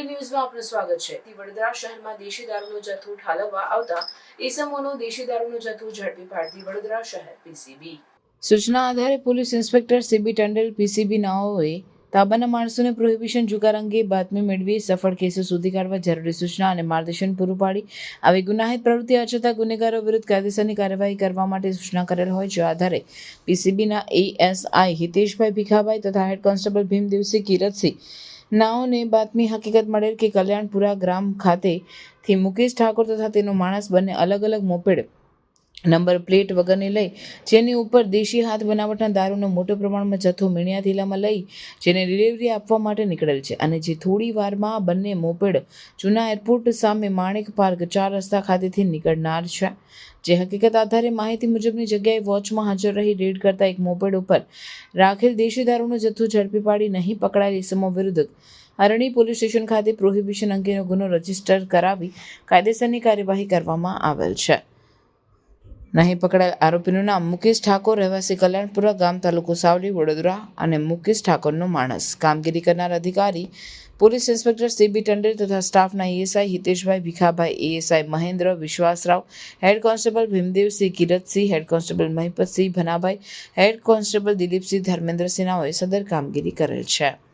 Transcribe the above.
Today ન્યૂઝમાં આપનું સ્વાગત છે. વડોદરા શહેરમાં દેશી દારૂનો જથ્થો ઠાલવવા આવતા ઈસમોનો દેશી દારૂનો જથ્થો ઝડપી પાડતી વડોદરા શહેર પીસીબી. સૂચના આધારે police inspector CB Tandel PCB નાઓએ તાબાના માણસોને પ્રોહિબિશન જુગાર અંગે બાતમી મેળવી સફળ કેસો શોધી કાઢવા જરૂરી સૂચના અને માર્ગદર્શન પૂરું પાડી. આવી ગુનાહિત પ્રવૃત્તિ આચરતા ગુનેગારો વિરુદ્ધ કાયદેસરની કાર્યવાહી કરવા માટે સૂચના કરેલ હોય જે આધારે પીસીબીના એએસઆઈ હિતેશભાઈ ભીખાભાઈ તથા હેડ કોન્સ્ટેબલ ભીમદેવસિંહ કિરતસિંહ નાઓને બાતમી હકીકત મળેલ કે કલ્યાણપુરા ગ્રામ ખાતેથી મુકેશ ઠાકોર તથા તેનો માણસ બંને અલગ અલગ મોપેડ નંબર પ્લેટ વગરને લઈ જેની ઉપર દેશી હાથ બનાવટના દારૂનો મોટો પ્રમાણમાં જથ્થો મીણિયા થેલામાં લઈ જેને ડિલિવરી આપવા માટે નીકળેલ છે અને જે થોડી વારમાં બંને મોપેડ જૂના એરપોર્ટ સામે માણેક પાર્ક ચાર રસ્તા ખાતેથી નીકળનાર છે. જે હકીકત આધારે માહિતી મુજબની જગ્યાએ વોચમાં હાજર રહી રેડ કરતા એક મોપેડ ઉપર રાખેલ દેશી દારૂનો જથ્થો ઝડપી પાડી નહીં પકડાયેલ ઇસમો વિરુદ્ધ અરણી પોલીસ સ્ટેશન ખાતે પ્રોહિબિશન અંગેનો ગુનો રજિસ્ટર કરાવી કાયદેસરની કાર્યવાહી કરવામાં આવેલ છે. નહીં પકડાયેલ આરોપીનું નામ મુકેશ ઠાકોર, રહેવાસી કલ્યાણપુરા ગામ તાલુકો સાવલી, વડોદરા અને મુકેશ ઠાકોરનો માણસ. કામગીરી કરનાર અધિકારી, પોલીસ ઇન્સ્પેક્ટર સીબી ટંડેલ તથા સ્ટાફના ASI Hiteshbhai Bhikhabhai ASI Mahendra Vishwasrao, head constable Bhimdevsinh Kiratsinh head constable Mahipatsinh Bhanabhai, head constable Dilipsinh Dharmendrasinh નાઓએ સદર કામગીરી કરેલ છે.